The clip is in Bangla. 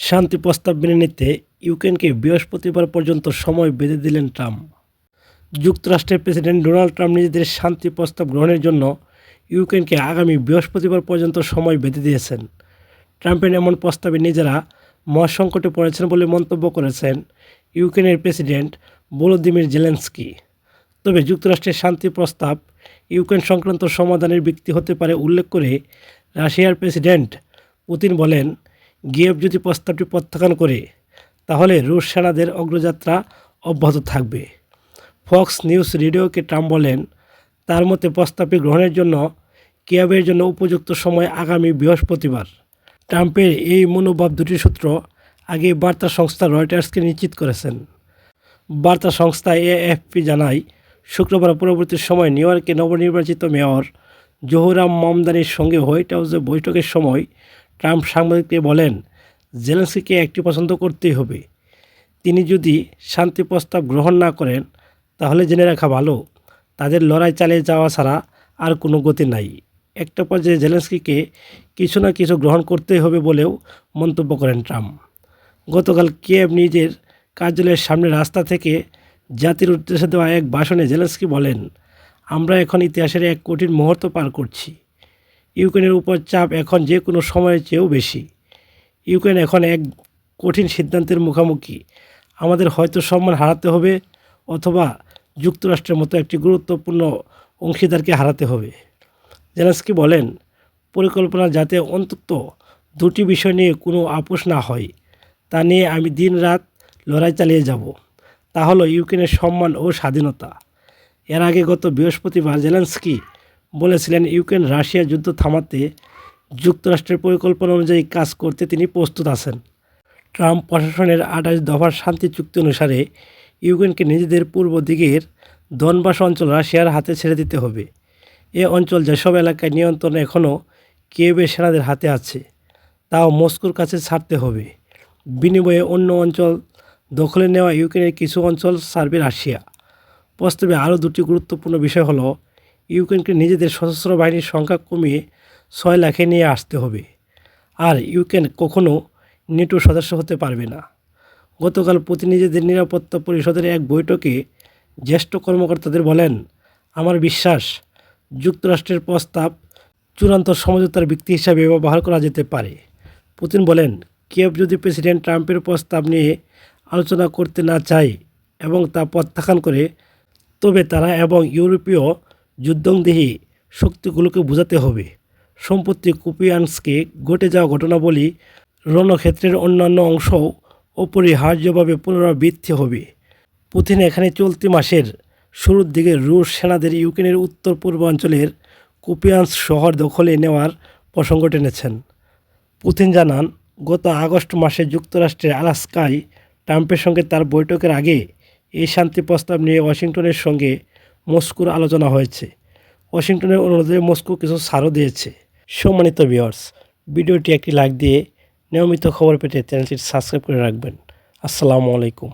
শান্তি প্রস্তাব মেনে নিতে ইউক্রেনকে বৃহস্পতিবার পর্যন্ত সময় বেঁধে দিলেন ট্রাম্প। যুক্তরাষ্ট্রের প্রেসিডেন্ট ডোনাল্ড ট্রাম্প নিজেদের শান্তি প্রস্তাব গ্রহণের জন্য ইউক্রেনকে আগামী বৃহস্পতিবার পর্যন্ত সময় বেঁধে দিয়েছেন। ট্রাম্পের এমন প্রস্তাবে নিজেরা মহাসংকটে পড়েছেন বলে মন্তব্য করেছেন ইউক্রেনের প্রেসিডেন্ট ভলোদিমির জেলেন্সকি। তবে যুক্তরাষ্ট্রের শান্তি প্রস্তাব ইউক্রেন সংক্রান্ত সমাধানের ব্যক্তি হতে পারে উল্লেখ করে রাশিয়ার প্রেসিডেন্ট পুতিন বলেন গিয়েভ যদি প্রস্তাবটি প্রত্যাখ্যান করে, তাহলে রুশ সেনাদের অগ্রযাত্রা অব্যাহত থাকবে। ফক্স নিউজ রেডিওকে ট্রাম্প বলেন তার মতে প্রস্তাবটি গ্রহণের জন্য কিয়াবের জন্য উপযুক্ত সময় আগামী বৃহস্পতিবার। ট্রাম্পের এই মনোভাব দুটি সূত্র আগে বার্তা সংস্থা রয়টার্সকে নিশ্চিত করেছেন। বার্তা সংস্থা এএফপি জানায়, শুক্রবার পরবর্তী সময় নিউ ইয়র্কে নবনির্বাচিত মেয়র জহুরাম মামদানির সঙ্গে হোয়াইট হাউসে বৈঠকের সময় ট্রাম্প সাংবাদিককে বলেন জেলেন্সকিকে একটি পছন্দ করতেই হবে। তিনি যদি শান্তি প্রস্তাব গ্রহণ না করেন, তাহলে জেনে রাখা ভালো, তাদের লড়াই চালিয়ে যাওয়া ছাড়া আর কোনো গতি নাই। একটা পর্যায়ে জেলেন্সকিকে কিছু না কিছু গ্রহণ করতেই হবে বলেও মন্তব্য করেন ট্রাম্প। গতকাল কিয়েভ নিজের কার্যালয়ের সামনে রাস্তা থেকে জাতির উদ্দেশ্যে দেওয়া এক ভাষণে জেলেন্সকি বলেন, আমরা এখন ইতিহাসের এক কঠিন মুহূর্ত পার করছি। ইউক্রেনের উপর চাপ এখন যে কোনো সময়ের চেয়েও বেশি। ইউক্রেন এখন এক কঠিন সিদ্ধান্তের মুখোমুখি। আমাদের হয়তো সম্মান হারাতে হবে অথবা যুক্তরাষ্ট্রের মতো একটি গুরুত্বপূর্ণ অংশীদারকে হারাতে হবে। জেলেন্সকি বলেন, পরিকল্পনা যাতে অন্তত দুটি বিষয় নিয়ে কোনো আপোষ না হয়, তা নিয়ে আমি দিন রাত লড়াই চালিয়ে যাব। তা হলো ইউক্রেনের সম্মান ও স্বাধীনতা। এর আগে গত বৃহস্পতিবার জেলেন্সকি বলেছিলেন, ইউক্রেন রাশিয়া যুদ্ধ থামাতে যুক্তরাষ্ট্রের পরিকল্পনা অনুযায়ী কাজ করতে তিনি প্রস্তুত আছেন। ট্রাম্প প্রশাসনের আঠাশ দফার শান্তি চুক্তি অনুসারে ইউক্রেনকে নিজেদের পূর্ব দিকের দনবাস অঞ্চল রাশিয়ার হাতে ছেড়ে দিতে হবে। এ অঞ্চল যেসব এলাকায় নিয়ন্ত্রণ এখনও কিয়েভের সেনাদের হাতে আছে, তাও মস্কোর কাছে ছাড়তে হবে। বিনিময়ে অন্য অঞ্চল দখলে নেওয়া ইউক্রেনের কিছু অঞ্চল ছাড়বে রাশিয়া। প্রস্তাবে আরও দুটি গুরুত্বপূর্ণ বিষয় হলো ইউক্রেনকে নিজেদের সশস্ত্র বাহিনীর সংখ্যা কমিয়ে ছয় লাখে নিয়ে আসতে হবে। আর ইউক্রেন কখনও নেটো সদস্য হতে পারবে না। গতকাল প্রতিনিধিদের নিরাপত্তা পরিষদের এক বৈঠকে জ্যেষ্ঠ কর্মকর্তাদের বলেন, আমার বিশ্বাস, যুক্তরাষ্ট্রের প্রস্তাব চূড়ান্ত সমঝোতার ব্যক্তি হিসাবে ব্যবহার করা যেতে পারে। পুতিন বলেন, কিয়েভ যদি প্রেসিডেন্ট ট্রাম্পের প্রস্তাব নিয়ে আলোচনা করতে না চায় এবং তা প্রত্যাখ্যান করে, তবে তারা এবং ইউরোপীয় যুদ্ধংদেহী শক্তিগুলোকে বোঝাতে হবে। সম্প্রতি কুপিয়ান্সকে ঘটে যাওয়া ঘটনাবলী রণক্ষেত্রের অন্যান্য অংশও অপরিহার্যভাবে পুনরাবৃত্তি হবে। পুতিন এখানে চলতি মাসের শুরুর দিকে রুশ সেনাদের ইউক্রেনের উত্তর পূর্বাঞ্চলের কুপিয়ান্স শহর দখলে নেওয়ার প্রসঙ্গ টেনেছেন। পুতিন জানান, গত আগস্ট মাসে যুক্তরাষ্ট্রের আলাস্কায় ট্রাম্পের সঙ্গে তার বৈঠকের আগে এই শান্তি প্রস্তাব নিয়ে ওয়াশিংটনের সঙ্গে মস্কোর আলোচনা হয়েছে। ওয়াশিংটনের অনুরোধে মস্কো কিছু ছাড়ও দিয়েছে। সম্মানিত ভিওয়ার্স ভিডিওটি একটি লাইক দিয়ে নিয়মিত খবর পেতে চ্যানেলটি সাবস্ক্রাইব করে রাখবেন। আসসালামু আলাইকুম।